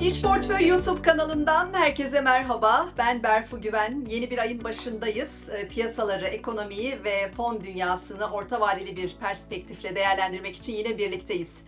İş Portföy YouTube kanalından herkese merhaba. Ben Berfu Güven. Yeni bir ayın başındayız. E, Piyasaları, ekonomiyi ve fon dünyasını orta vadeli bir perspektifle değerlendirmek için yine birlikteyiz.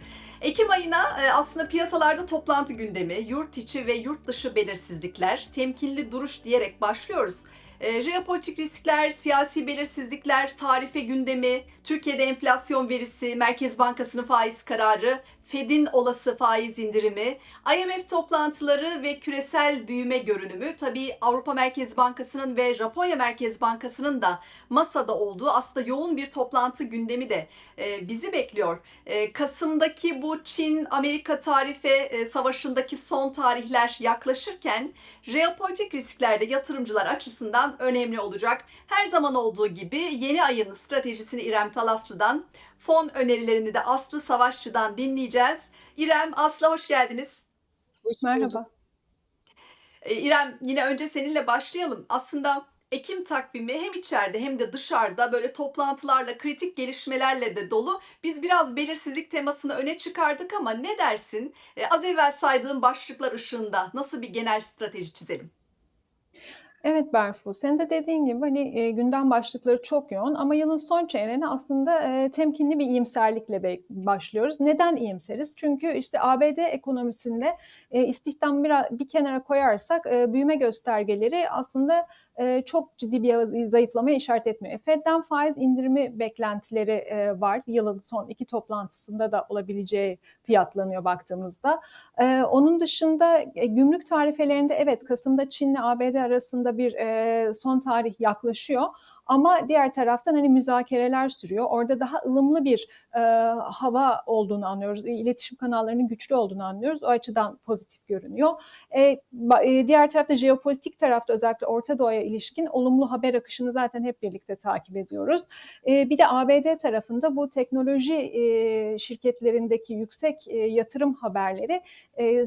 Ekim ayına e, aslında piyasalarda toplantı gündemi, yurt içi ve yurt dışı belirsizlikler, temkinli duruş diyerek başlıyoruz. E, jeopolitik riskler, siyasi belirsizlikler, tarife gündemi, Türkiye'de enflasyon verisi, Merkez Bankası'nın faiz kararı, Fed'in olası faiz indirimi, IMF toplantıları ve küresel büyüme görünümü tabii Avrupa Merkez Bankası'nın ve Japonya Merkez Bankası'nın da masada olduğu aslında yoğun bir toplantı gündemi de e, bizi bekliyor. E, Kasım'daki bu Çin-Amerika tarife e, savaşındaki son tarihler yaklaşırken jeopolitik risklerde yatırımcılar açısından önemli olacak. Her zaman olduğu gibi yeni ayın stratejisini İrem Talaslı'dan, fon önerilerini de Aslı Savaşçı'dan dinleyeceğiz. İrem, Aslı hoş geldiniz. Merhaba. E, İrem yine önce seninle başlayalım. Aslında Ekim takvimi hem içeride hem de dışarıda böyle toplantılarla, kritik gelişmelerle de dolu. Biz biraz belirsizlik temasını öne çıkardık ama ne dersin? E, az evvel saydığım başlıklar ışığında nasıl bir genel strateji çizelim? Evet Berfu, senin de dediğin gibi hani e, gündem başlıkları çok yoğun ama yılın son çeyreğine aslında e, temkinli bir iyimserlikle başlıyoruz. Neden iyimseriz? Çünkü işte ABD ekonomisinde e, istihdam bir, bir kenara koyarsak e, büyüme göstergeleri aslında e, çok ciddi bir zayıflamaya işaret etmiyor. Fed'den faiz indirimi beklentileri e, var. Yılın son iki toplantısında da olabileceği fiyatlanıyor baktığımızda. E, onun dışında gümrük tarifelerinde evet Kasım'da Çin'le ABD arasında bir son tarih yaklaşıyor. Ama diğer taraftan hani müzakereler sürüyor. Orada daha ılımlı bir e, hava olduğunu anlıyoruz. İletişim kanallarının güçlü olduğunu anlıyoruz. O açıdan pozitif görünüyor. E, e, diğer tarafta jeopolitik tarafta özellikle Orta Doğu'ya ilişkin olumlu haber akışını zaten hep birlikte takip ediyoruz. E, bir de ABD tarafında bu teknoloji e, şirketlerindeki yüksek e, yatırım haberleri e,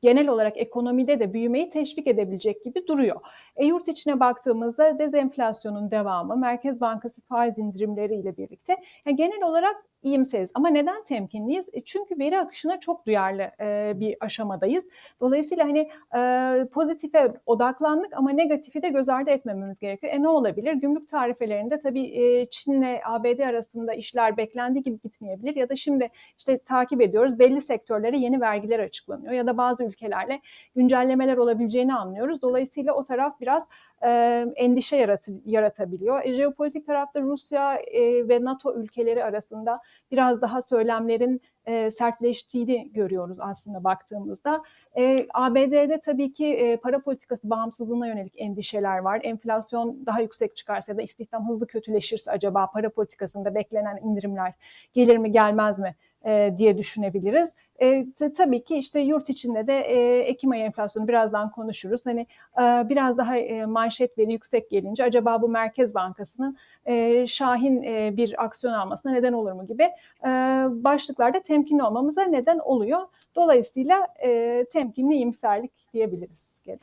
genel olarak ekonomide de büyümeyi teşvik edebilecek gibi duruyor. E, yurt içine baktığımızda dezenflasyonun devamı, Merkez Bankası faiz indirimleriyle birlikte yani genel olarak iyimseriz. Ama neden temkinliyiz? E, çünkü veri akışına çok duyarlı e, bir aşamadayız. Dolayısıyla hani e, pozitife odaklandık ama negatifi de göz ardı etmememiz gerekiyor. E ne olabilir? Gümrük tarifelerinde tabii e, Çin'le ABD arasında işler beklendiği gibi gitmeyebilir ya da şimdi işte takip ediyoruz belli sektörlere yeni vergiler açıklanıyor ya da bazı ülkelerle güncellemeler olabileceğini anlıyoruz. Dolayısıyla o taraf biraz e, endişe yarat yaratabiliyor. E, jeopolitik tarafta Rusya e, ve NATO ülkeleri arasında biraz daha söylemlerin e, sertleştiğini görüyoruz aslında baktığımızda. E, ABD'de tabii ki e, para politikası bağımsızlığına yönelik endişeler var. Enflasyon daha yüksek çıkarsa ya da istihdam hızlı kötüleşirse acaba para politikasında beklenen indirimler gelir mi gelmez mi e, diye düşünebiliriz. E, t- tabii ki işte yurt içinde de e, Ekim ayı enflasyonu birazdan konuşuruz. Hani e, biraz daha e, manşet veri yüksek gelince acaba bu Merkez Bankası'nın e, şahin e, bir aksiyon almasına neden olur mu gibi e, başlıklarda temkinli olmamıza neden oluyor. Dolayısıyla e, temkinli iyimserlik diyebiliriz genel.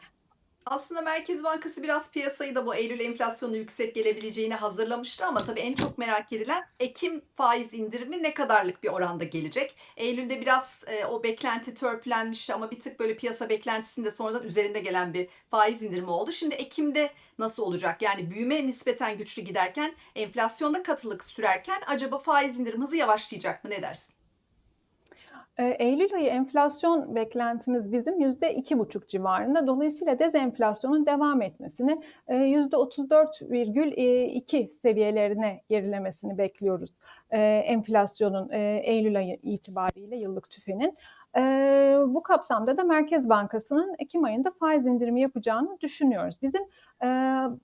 Aslında Merkez Bankası biraz piyasayı da bu Eylül enflasyonu yüksek gelebileceğini hazırlamıştı ama tabii en çok merak edilen Ekim faiz indirimi ne kadarlık bir oranda gelecek? Eylül'de biraz e, o beklenti törpülenmişti ama bir tık böyle piyasa beklentisinde sonradan üzerinde gelen bir faiz indirimi oldu. Şimdi Ekim'de nasıl olacak? Yani büyüme nispeten güçlü giderken enflasyonda katılık sürerken acaba faiz indirim hızı yavaşlayacak mı? Ne dersin? E, Eylül ayı enflasyon beklentimiz bizim yüzde iki buçuk civarında. Dolayısıyla dezenflasyonun devam etmesini e, yüzde 34,2 seviyelerine gerilemesini bekliyoruz. E, enflasyonun e, Eylül ayı itibariyle yıllık tüfenin. E, bu kapsamda da Merkez Bankası'nın Ekim ayında faiz indirimi yapacağını düşünüyoruz. Bizim e,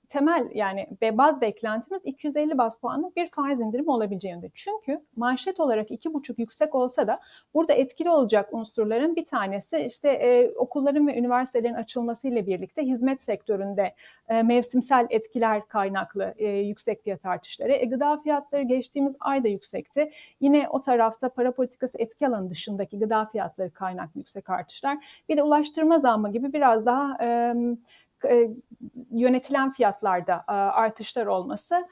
temel yani baz beklentimiz 250 bas puanlık bir faiz indirimi olabileceği yönde. Çünkü manşet olarak iki buçuk yüksek olsa da burada etkili olacak unsurların bir tanesi işte e, okulların ve üniversitelerin açılmasıyla birlikte hizmet sektöründe e, mevsimsel etkiler kaynaklı e, yüksek fiyat artışları. E, gıda fiyatları geçtiğimiz ayda yüksekti. Yine o tarafta para politikası etki alanı dışındaki gıda fiyatları kaynaklı yüksek artışlar. Bir de ulaştırma zammı gibi biraz daha e, yönetilen fiyatlarda artışlar olması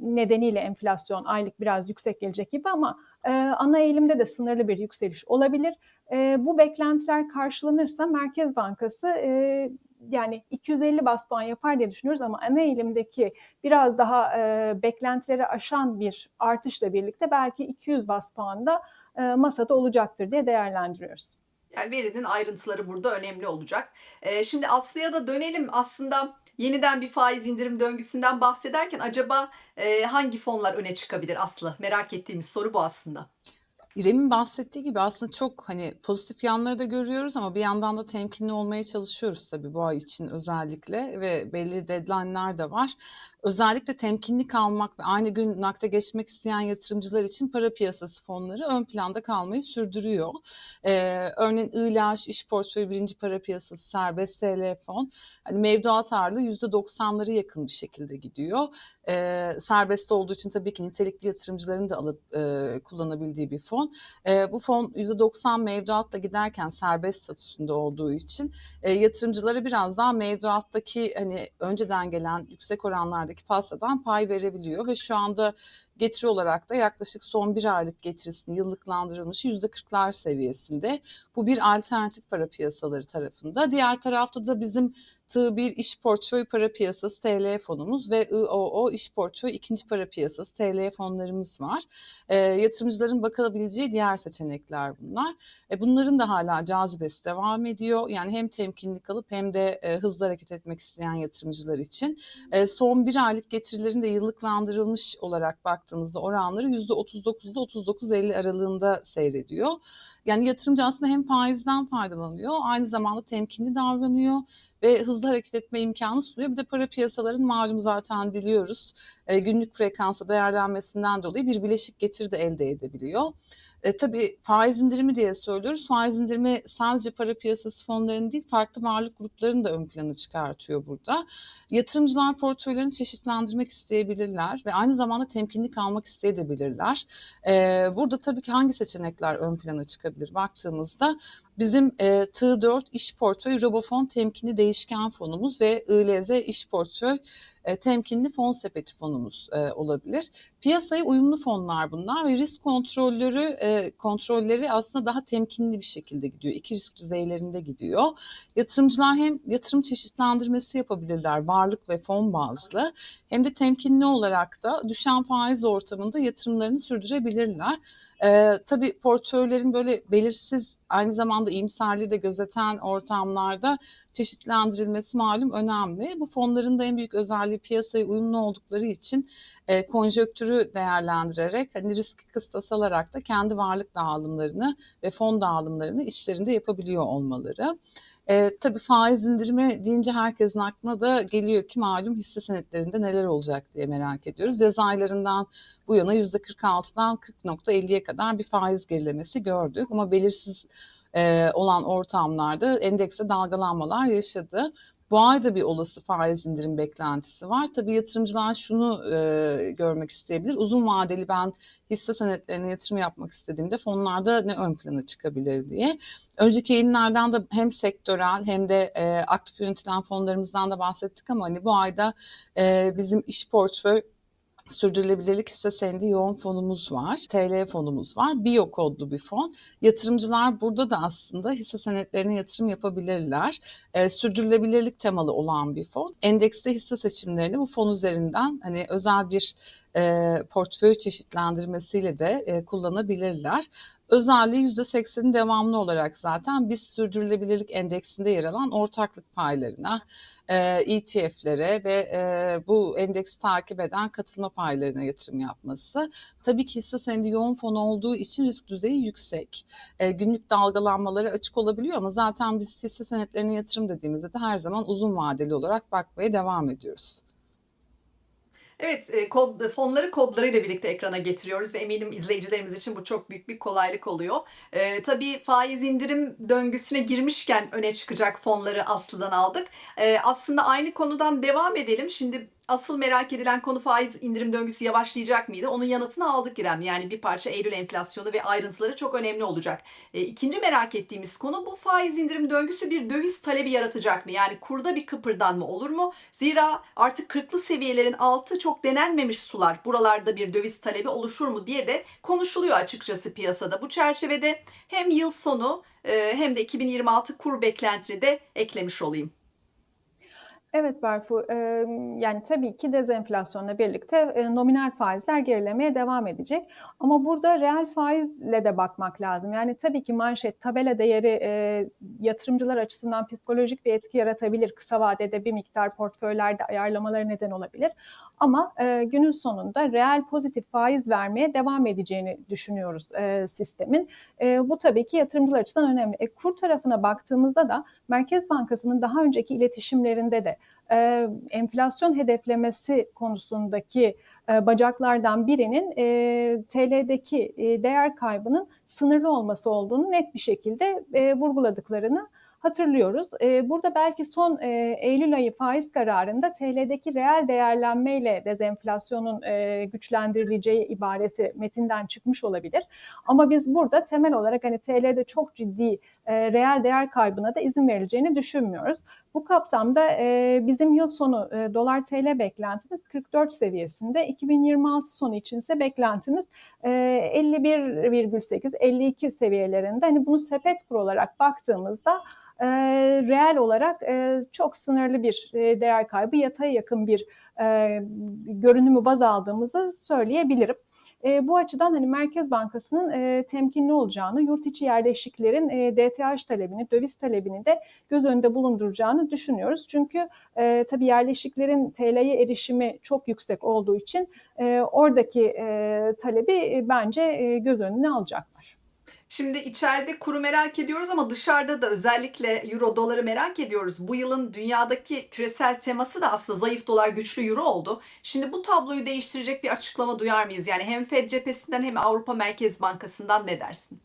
nedeniyle enflasyon aylık biraz yüksek gelecek gibi ama ana eğilimde de sınırlı bir yükseliş olabilir. Bu beklentiler karşılanırsa Merkez Bankası yani 250 bas puan yapar diye düşünüyoruz ama ana eğilimdeki biraz daha eee, beklentileri aşan bir artışla birlikte belki 200 bas puan da eee, masada olacaktır diye değerlendiriyoruz. Yani verinin ayrıntıları burada önemli olacak. Eee, şimdi Aslı'ya da dönelim. Aslında yeniden bir faiz indirim döngüsünden bahsederken acaba eee, hangi fonlar öne çıkabilir Aslı? Merak ettiğimiz soru bu aslında. İrem'in bahsettiği gibi aslında çok hani pozitif yanları da görüyoruz ama bir yandan da temkinli olmaya çalışıyoruz tabii bu ay için özellikle ve belli deadline'lar da var. Özellikle temkinli kalmak ve aynı gün nakde geçmek isteyen yatırımcılar için para piyasası fonları ön planda kalmayı sürdürüyor. Ee, örneğin İLAŞ, İş Portföyü Birinci Para Piyasası, Serbest TL Fon hani mevduat ağırlığı %90'ları yakın bir şekilde gidiyor. Ee, serbest olduğu için tabii ki nitelikli yatırımcıların da alıp e, kullanabildiği bir fon. E, bu fon %90 mevduatla giderken serbest statüsünde olduğu için e, yatırımcılara biraz daha mevduattaki hani önceden gelen yüksek oranlardaki pastadan pay verebiliyor ve şu anda getiri olarak da yaklaşık son bir aylık getirisini yıllıklandırılmış %40'lar seviyesinde. Bu bir alternatif para piyasaları tarafında. Diğer tarafta da bizim Tığ1 İş Portföy Para Piyasası TL fonumuz ve IOO İş Portföy İkinci Para Piyasası TL fonlarımız var. E, yatırımcıların bakabileceği diğer seçenekler bunlar. E, bunların da hala cazibesi devam ediyor. Yani hem temkinli kalıp hem de e, hızlı hareket etmek isteyen yatırımcılar için. E, son bir aylık getirilerin de yıllıklandırılmış olarak baktığımızda oranları %39'da 39-50 aralığında seyrediyor. Yani yatırımcı aslında hem faizden faydalanıyor, aynı zamanda temkinli davranıyor ve hızlı hareket etme imkanı sunuyor. Bir de para piyasaların malum zaten biliyoruz e, günlük frekansa değerlenmesinden dolayı bir bileşik getiri de elde edebiliyor. E, tabii faiz indirimi diye söylüyoruz. Faiz indirimi sadece para piyasası fonlarının değil farklı varlık gruplarını da ön plana çıkartıyor burada. Yatırımcılar portföylerini çeşitlendirmek isteyebilirler ve aynı zamanda temkinli kalmak isteyebilirler. E, burada tabii ki hangi seçenekler ön plana çıkabilir baktığımızda bizim e, T4 iş portföy Robofon temkinli değişken fonumuz ve ILZ iş portföy e, temkinli fon sepeti fonumuz e, olabilir. Piyasaya uyumlu fonlar bunlar ve risk kontrolleri kontrolleri aslında daha temkinli bir şekilde gidiyor. İki risk düzeylerinde gidiyor. Yatırımcılar hem yatırım çeşitlendirmesi yapabilirler varlık ve fon bazlı hem de temkinli olarak da düşen faiz ortamında yatırımlarını sürdürebilirler. E, tabii portföylerin böyle belirsiz aynı zamanda iyimserliği de gözeten ortamlarda çeşitlendirilmesi malum önemli. Bu fonların da en büyük özelliği piyasaya uyumlu oldukları için e, konjöktürü değerlendirerek hani riski kıstas alarak da kendi varlık dağılımlarını ve fon dağılımlarını içlerinde yapabiliyor olmaları. E, tabii faiz indirimi deyince herkesin aklına da geliyor ki malum hisse senetlerinde neler olacak diye merak ediyoruz. Yaz aylarından bu yana %46'dan 40.50'ye kadar bir faiz gerilemesi gördük ama belirsiz e, olan ortamlarda endekse dalgalanmalar yaşadı. Bu ay da bir olası faiz indirim beklentisi var. Tabii yatırımcılar şunu e, görmek isteyebilir. Uzun vadeli ben hisse senetlerine yatırım yapmak istediğimde fonlarda ne ön plana çıkabilir diye. Önceki yayınlardan da hem sektörel hem de e, aktif yönetilen fonlarımızdan da bahsettik ama hani bu ayda e, bizim iş portföy sürdürülebilirlik hisse senedi yoğun fonumuz var. TL fonumuz var. Bio kodlu bir fon. Yatırımcılar burada da aslında hisse senetlerine yatırım yapabilirler. E, sürdürülebilirlik temalı olan bir fon. Endekste hisse seçimlerini bu fon üzerinden hani özel bir e, portföy çeşitlendirmesiyle de e, kullanabilirler. Özelliği %80'in devamlı olarak zaten biz sürdürülebilirlik endeksinde yer alan ortaklık paylarına, e, ETF'lere ve e, bu endeksi takip eden katılma paylarına yatırım yapması. Tabii ki hisse senedi yoğun fon olduğu için risk düzeyi yüksek. E, günlük dalgalanmaları açık olabiliyor ama zaten biz hisse senetlerine yatırım dediğimizde de her zaman uzun vadeli olarak bakmaya devam ediyoruz. Evet, e, kod, fonları kodlarıyla birlikte ekrana getiriyoruz ve eminim izleyicilerimiz için bu çok büyük bir kolaylık oluyor. E, tabii faiz indirim döngüsüne girmişken öne çıkacak fonları Aslı'dan aldık. E, aslında aynı konudan devam edelim. Şimdi asıl merak edilen konu faiz indirim döngüsü yavaşlayacak mıydı? Onun yanıtını aldık İrem. Yani bir parça Eylül enflasyonu ve ayrıntıları çok önemli olacak. E, ikinci merak ettiğimiz konu bu faiz indirim döngüsü bir döviz talebi yaratacak mı? Yani kurda bir kıpırdanma olur mu? Zira artık kırklı seviyelerin altı çok denenmemiş sular. Buralarda bir döviz talebi oluşur mu diye de konuşuluyor açıkçası piyasada. Bu çerçevede hem yıl sonu e, hem de 2026 kur beklentini de eklemiş olayım. Evet Berfu, yani tabii ki dezenflasyonla birlikte nominal faizler gerilemeye devam edecek. Ama burada reel faizle de bakmak lazım. Yani tabii ki manşet, tabela değeri yatırımcılar açısından psikolojik bir etki yaratabilir. Kısa vadede bir miktar portföylerde ayarlamaları neden olabilir. Ama günün sonunda reel pozitif faiz vermeye devam edeceğini düşünüyoruz sistemin. Bu tabii ki yatırımcılar açısından önemli. E, kur tarafına baktığımızda da Merkez Bankası'nın daha önceki iletişimlerinde de e, enflasyon hedeflemesi konusundaki e, bacaklardan birinin e, TL'deki e, değer kaybının sınırlı olması olduğunu net bir şekilde e, vurguladıklarını hatırlıyoruz. E, burada belki son e, Eylül ayı faiz kararında TL'deki reel değerlenmeyle dezenflasyonun e, güçlendirileceği ibaresi metinden çıkmış olabilir. Ama biz burada temel olarak hani TL'de çok ciddi e, reel değer kaybına da izin verileceğini düşünmüyoruz. Bu kapsamda bizim yıl sonu dolar TL beklentimiz 44 seviyesinde. 2026 sonu için ise beklentimiz e, 51,8-52 seviyelerinde. Hani bunu sepet kur olarak baktığımızda e, reel olarak e, çok sınırlı bir e, değer kaybı, yataya yakın bir e, görünümü baz aldığımızı söyleyebilirim. E, bu açıdan hani Merkez Bankası'nın e, temkinli olacağını, yurt içi yerleşiklerin e, DTH talebini, döviz talebini de göz önünde bulunduracağını düşünüyoruz. Çünkü e, tabii yerleşiklerin TL'ye erişimi çok yüksek olduğu için e, oradaki e, talebi e, bence e, göz önüne alacaklar. Şimdi içeride kuru merak ediyoruz ama dışarıda da özellikle euro doları merak ediyoruz. Bu yılın dünyadaki küresel teması da aslında zayıf dolar güçlü euro oldu. Şimdi bu tabloyu değiştirecek bir açıklama duyar mıyız? Yani hem Fed cephesinden hem Avrupa Merkez Bankası'ndan ne dersin?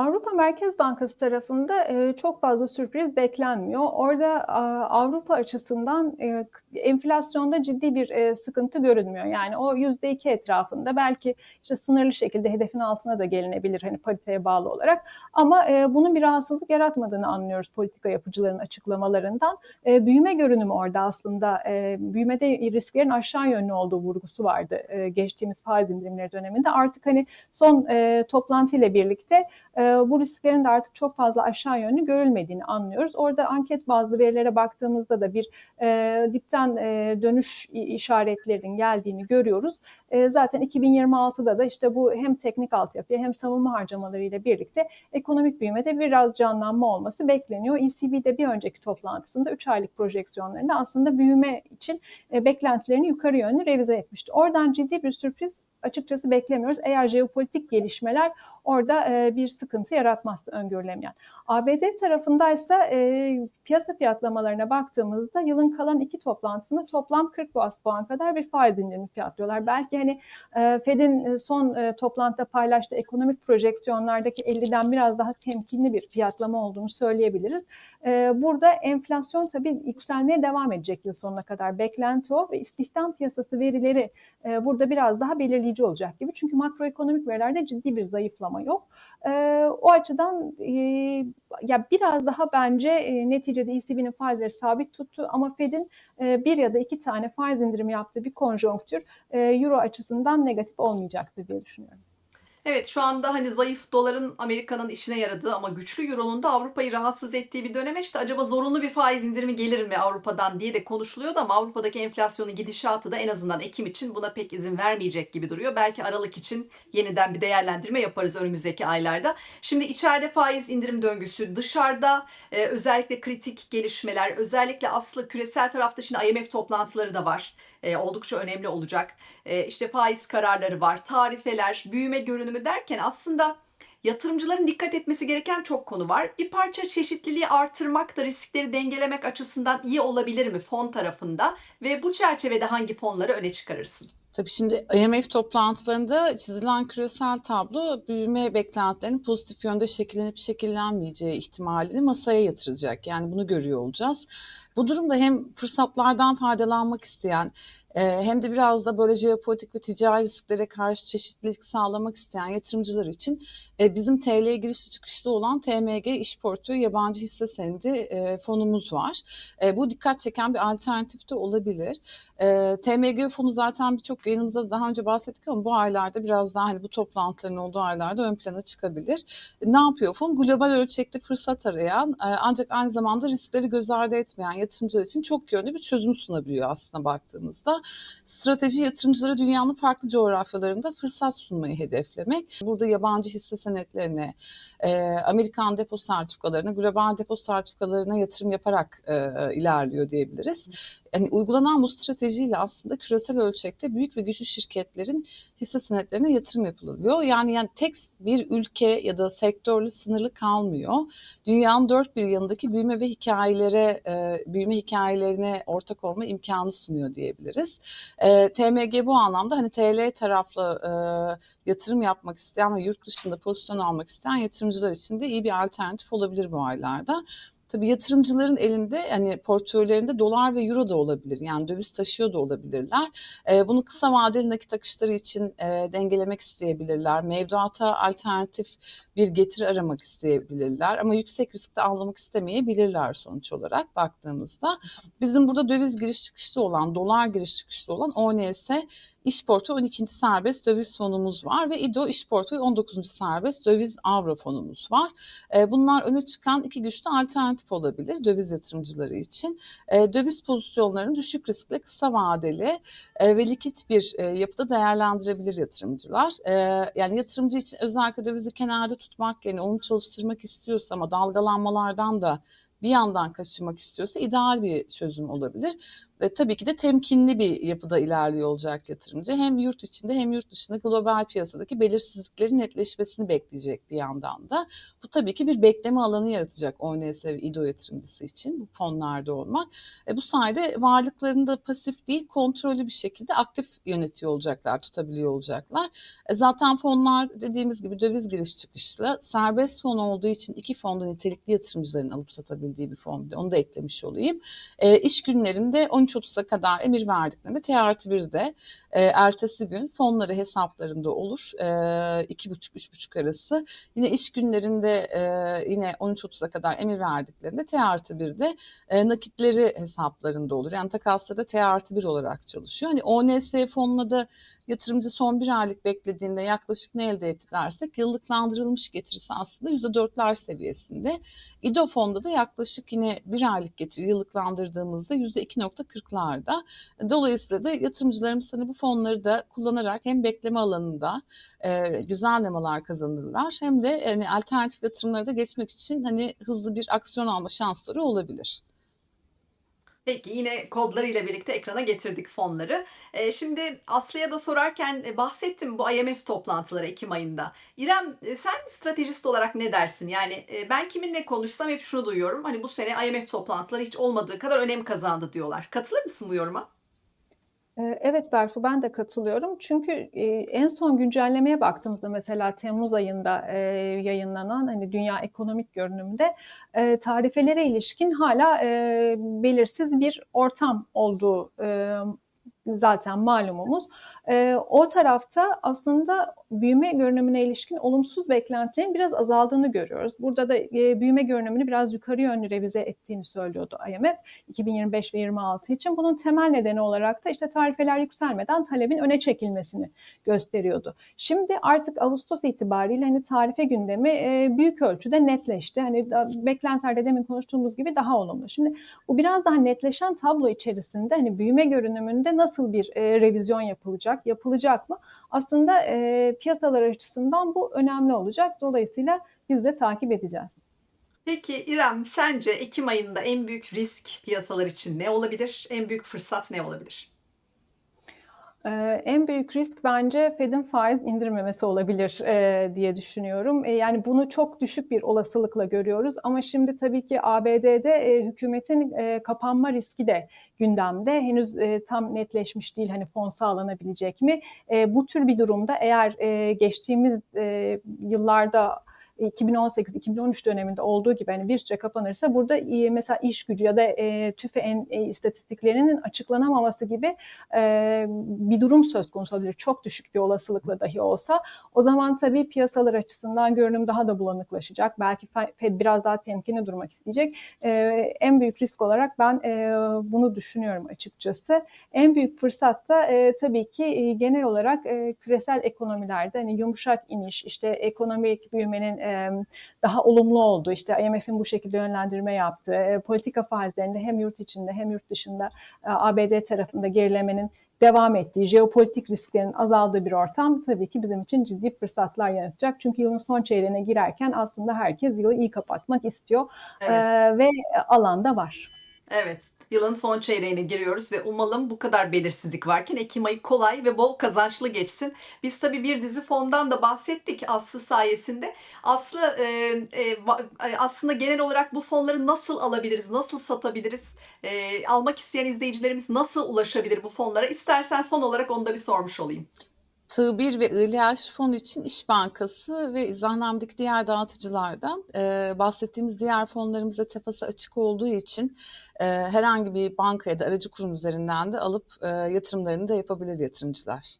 Avrupa Merkez Bankası tarafında e, çok fazla sürpriz beklenmiyor. Orada Avrupa açısından e, enflasyonda ciddi bir e, sıkıntı görünmüyor. Yani o yüzde iki etrafında belki işte sınırlı şekilde hedefin altına da gelinebilir hani pariteye bağlı olarak. Ama bunun bir rahatsızlık yaratmadığını anlıyoruz politika yapıcıların açıklamalarından. Büyüme görünümü orada aslında büyümede risklerin aşağı yönlü olduğu vurgusu vardı geçtiğimiz faiz indirimleri döneminde. Artık hani son toplantı ile birlikte bu risklerin de artık çok fazla aşağı yönlü görülmediğini anlıyoruz. Orada anket bazlı verilere baktığımızda da bir e, dipten e, dönüş işaretlerinin geldiğini görüyoruz. E, zaten 2026'da da işte bu hem teknik altyapıya hem savunma harcamalarıyla birlikte ekonomik büyümede biraz canlanma olması bekleniyor. ECB'de bir önceki toplantısında 3 aylık projeksiyonlarında aslında büyüme için beklentilerini yukarı yönlü revize etmişti. Oradan ciddi bir sürpriz açıkçası beklemiyoruz. Eğer jeopolitik gelişmeler orada bir sıkıntı yaratmazsa öngörülemeyen. ABD tarafındaysa e, piyasa fiyatlamalarına baktığımızda yılın kalan iki toplantısında toplam 40 bas puan kadar bir faiz indirimi fiyatlıyorlar. Belki hani e, Fed'in son e, toplantıda paylaştığı ekonomik projeksiyonlardaki 50'den biraz daha temkinli bir fiyatlama olduğunu söyleyebiliriz. E, burada enflasyon tabii yükselmeye devam edecek yıl sonuna kadar. Beklenti o ve istihdam piyasası verileri e, burada biraz daha belirleyici olacak gibi. Çünkü makroekonomik verilerde ciddi bir zayıflama yok. E, o açıdan e, ya biraz daha bence e, neticede ECB'nin faizleri sabit tuttu ama Fed'in e, bir ya da iki tane faiz indirimi yaptığı bir konjonktür e, Euro açısından negatif olmayacaktır diye düşünüyorum. Evet şu anda hani zayıf doların Amerika'nın işine yaradığı ama güçlü euronun da Avrupa'yı rahatsız ettiği bir dönem işte acaba zorunlu bir faiz indirimi gelir mi Avrupa'dan diye de konuşuluyordu ama Avrupa'daki enflasyonun gidişatı da en azından Ekim için buna pek izin vermeyecek gibi duruyor. Belki Aralık için yeniden bir değerlendirme yaparız önümüzdeki aylarda. Şimdi içeride faiz indirim döngüsü, dışarıda e, özellikle kritik gelişmeler, özellikle aslı küresel tarafta şimdi IMF toplantıları da var. E, oldukça önemli olacak. E, işte faiz kararları var, tarifeler, büyüme görünümü derken aslında yatırımcıların dikkat etmesi gereken çok konu var. Bir parça çeşitliliği artırmak da riskleri dengelemek açısından iyi olabilir mi fon tarafında ve bu çerçevede hangi fonları öne çıkarırsın? Tabii şimdi IMF toplantılarında çizilen küresel tablo büyüme beklentilerinin pozitif yönde şekillenip şekillenmeyeceği ihtimalini masaya yatıracak. Yani bunu görüyor olacağız. Bu durumda hem fırsatlardan faydalanmak isteyen e, hem de biraz da böyle jeopolitik ve ticari risklere karşı çeşitlilik sağlamak isteyen yatırımcılar için e, bizim TL'ye girişli çıkışlı olan TMG İş Portföy Yabancı Hisse Senedi e, fonumuz var. E, bu dikkat çeken bir alternatif de olabilir. E, TMG fonu zaten birçok yayınımızda daha önce bahsettik ama bu aylarda biraz daha hani bu toplantıların olduğu aylarda ön plana çıkabilir. Ne yapıyor fon? Global ölçekte fırsat arayan e, ancak aynı zamanda riskleri göz ardı etmeyen yatırımcılar için çok yönlü bir çözüm sunabiliyor aslında baktığımızda. Strateji yatırımcılara dünyanın farklı coğrafyalarında fırsat sunmayı hedeflemek. Burada yabancı hisse senetlerine, e, Amerikan depo sertifikalarına, global depo sertifikalarına yatırım yaparak e, ilerliyor diyebiliriz. Yani uygulanan bu stratejiyle aslında küresel ölçekte büyük ve güçlü şirketlerin hisse senetlerine yatırım yapılıyor. Yani yani tek bir ülke ya da sektörlü sınırlı kalmıyor. Dünyanın dört bir yanındaki büyüme ve hikayelere, e, büyüme hikayelerine ortak olma imkanı sunuyor diyebiliriz. E, TMG bu anlamda hani TL taraflı e, yatırım yapmak isteyen ve yurt dışında pozisyon almak isteyen yatırımcılar için de iyi bir alternatif olabilir bu aylarda. Tabii yatırımcıların elinde hani portföylerinde dolar ve euro da olabilir. Yani döviz taşıyor da olabilirler. E, bunu kısa vadeli nakit akışları için e, dengelemek isteyebilirler. Mevduata alternatif bir getiri aramak isteyebilirler. Ama yüksek riskte almak istemeyebilirler sonuç olarak baktığımızda. Bizim burada döviz giriş çıkışlı olan, dolar giriş çıkışlı olan ONS İş Portföy 12. serbest döviz fonumuz var ve İDO İş Portföy 19. serbest döviz avro fonumuz var. E, bunlar öne çıkan iki güçlü alternatif olabilir döviz yatırımcıları için. E, döviz pozisyonlarını düşük riskli, kısa vadeli e, ve likit bir yapıda değerlendirebilir yatırımcılar. Yani yatırımcı için özellikle dövizi kenarda tutmak yerine onu çalıştırmak istiyorsa ama dalgalanmalardan da bir yandan kaçınmak istiyorsa ideal bir çözüm olabilir. Ve tabii ki de temkinli bir yapıda ilerliyor olacak yatırımcı. Hem yurt içinde hem yurt dışında global piyasadaki belirsizliklerin netleşmesini bekleyecek bir yandan da. Bu tabii ki bir bekleme alanı yaratacak ONS ve İDO yatırımcısı için bu fonlarda olmak. E, bu sayede varlıklarını da pasif değil kontrollü bir şekilde aktif yönetiyor olacaklar, tutabiliyor olacaklar. E, zaten fonlar dediğimiz gibi döviz giriş çıkışlı. Serbest fon olduğu için iki fonda nitelikli yatırımcıların alıp satabildiği bir fon. Onu da eklemiş olayım. E, iş günlerinde 13.30'a kadar emir verdiklerinde T artı 1'de e, ertesi gün fonları hesaplarında olur. E, 2.30-3.30 arası. Yine iş günlerinde e, yine 13.30'a kadar emir verdiklerinde T artı 1'de e, nakitleri hesaplarında olur. Yani takaslarda T artı 1 olarak çalışıyor. Hani ONS fonuna da yatırımcı son bir aylık beklediğinde yaklaşık ne elde etti dersek yıllıklandırılmış getirisi aslında %4'ler seviyesinde. İDO fonda da yaklaşık yine bir aylık getiri yıllıklandırdığımızda %2.40'larda. Dolayısıyla da yatırımcılarımız hani bu fonları da kullanarak hem bekleme alanında e, güzel nemalar kazanırlar hem de hani alternatif yatırımlara da geçmek için hani hızlı bir aksiyon alma şansları olabilir. Peki yine kodlarıyla birlikte ekrana getirdik fonları. Ee, şimdi Aslı'ya da sorarken e, bahsettim bu IMF toplantıları Ekim ayında. İrem e, sen stratejist olarak ne dersin? Yani e, ben kiminle konuşsam hep şunu duyuyorum. Hani bu sene IMF toplantıları hiç olmadığı kadar önem kazandı diyorlar. Katılır mısın bu yoruma? Ee, Evet Berfu ben de katılıyorum. Çünkü e, en son güncellemeye baktığımızda mesela Temmuz ayında e, yayınlanan hani Dünya Ekonomik Görünüm'de e, tarifelere ilişkin hala belirsiz bir ortam olduğu zaten malumumuz. E, o tarafta aslında büyüme görünümüne ilişkin olumsuz beklentilerin biraz azaldığını görüyoruz. Burada da e, büyüme görünümünü biraz yukarı yönlü revize ettiğini söylüyordu IMF 2025 ve 26 için. Bunun temel nedeni olarak da işte tarifeler yükselmeden talebin öne çekilmesini gösteriyordu. Şimdi artık Ağustos itibariyle hani tarife gündemi e, büyük ölçüde netleşti. Hani da, beklentilerde demin konuştuğumuz gibi daha olumlu. Şimdi bu biraz daha netleşen tablo içerisinde hani büyüme görünümünde nasıl bir e, revizyon yapılacak, yapılacak mı? Aslında e, piyasalar açısından bu önemli olacak. Dolayısıyla biz de takip edeceğiz. Peki İrem sence Ekim ayında en büyük risk piyasalar için ne olabilir? En büyük fırsat ne olabilir? Ee, en büyük risk bence Fed'in faiz indirmemesi olabilir e, diye düşünüyorum. E, yani bunu çok düşük bir olasılıkla görüyoruz ama şimdi tabii ki ABD'de e, hükümetin e, kapanma riski de gündemde. Henüz e, tam netleşmiş değil hani fon sağlanabilecek mi? E, bu tür bir durumda eğer e, geçtiğimiz e, yıllarda 2018-2013 döneminde olduğu gibi hani bir süre kapanırsa burada e, mesela iş gücü ya da e, TÜFE'nin e, istatistiklerinin açıklanamaması gibi e, bir durum söz konusu olabilir. Çok düşük bir olasılıkla dahi olsa. O zaman tabii piyasalar açısından görünüm daha da bulanıklaşacak. Belki Fed biraz daha temkinli durmak isteyecek. E, en büyük risk olarak ben bunu düşünüyorum açıkçası. En büyük fırsat da tabii ki genel olarak küresel ekonomilerde hani yumuşak iniş, işte ekonomik büyümenin daha olumlu olduğu, işte IMF'in bu şekilde yönlendirme yaptığı, e, politika faizlerinde hem yurt içinde hem yurt dışında e, ABD tarafında gerilemenin devam ettiği, jeopolitik risklerin azaldığı bir ortam tabii ki bizim için ciddi fırsatlar yaratacak. Çünkü yılın son çeyreğine girerken aslında herkes yılı iyi kapatmak istiyor Evet. Ee, ve alanda var. Evet, yılın son çeyreğine giriyoruz ve umalım bu kadar belirsizlik varken Ekim ayı kolay ve bol kazançlı geçsin. Biz tabii bir dizi fondan da bahsettik Aslı sayesinde. Aslı e, e, e, aslında genel olarak bu fonları nasıl alabiliriz, nasıl satabiliriz, e, almak isteyen izleyicilerimiz nasıl ulaşabilir bu fonlara? İstersen son olarak onu da bir sormuş olayım. Tığ1 ve İLH fonu için İş Bankası ve izahnamedeki diğer dağıtıcılardan e, bahsettiğimiz diğer fonlarımıza tefası açık olduğu için e, herhangi bir banka ya da aracı kurum üzerinden de alıp e, yatırımlarını da yapabilir yatırımcılar.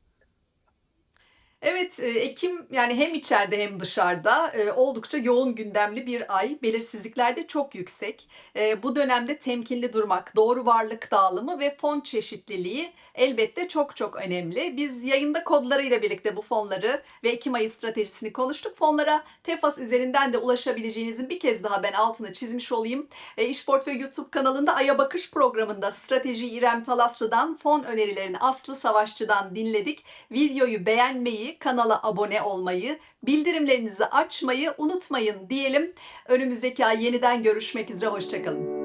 Evet, e, Ekim yani hem içeride hem dışarıda e, oldukça yoğun gündemli bir ay. Belirsizlikler de çok yüksek. E, Bu dönemde temkinli durmak, doğru varlık dağılımı ve fon çeşitliliği elbette çok çok önemli. Biz yayında kodlarıyla birlikte bu fonları ve Ekim ayı stratejisini konuştuk. Fonlara Tefas üzerinden de ulaşabileceğinizin bir kez daha ben altını çizmiş olayım. İş Portföy YouTube kanalında Ay'a Bakış programında strateji İrem Talaslı'dan fon önerilerini Aslı Savaşçı'dan dinledik. Videoyu kanala abone olmayı, bildirimlerinizi açmayı unutmayın diyelim. Önümüzdeki ay yeniden görüşmek üzere, hoşçakalın.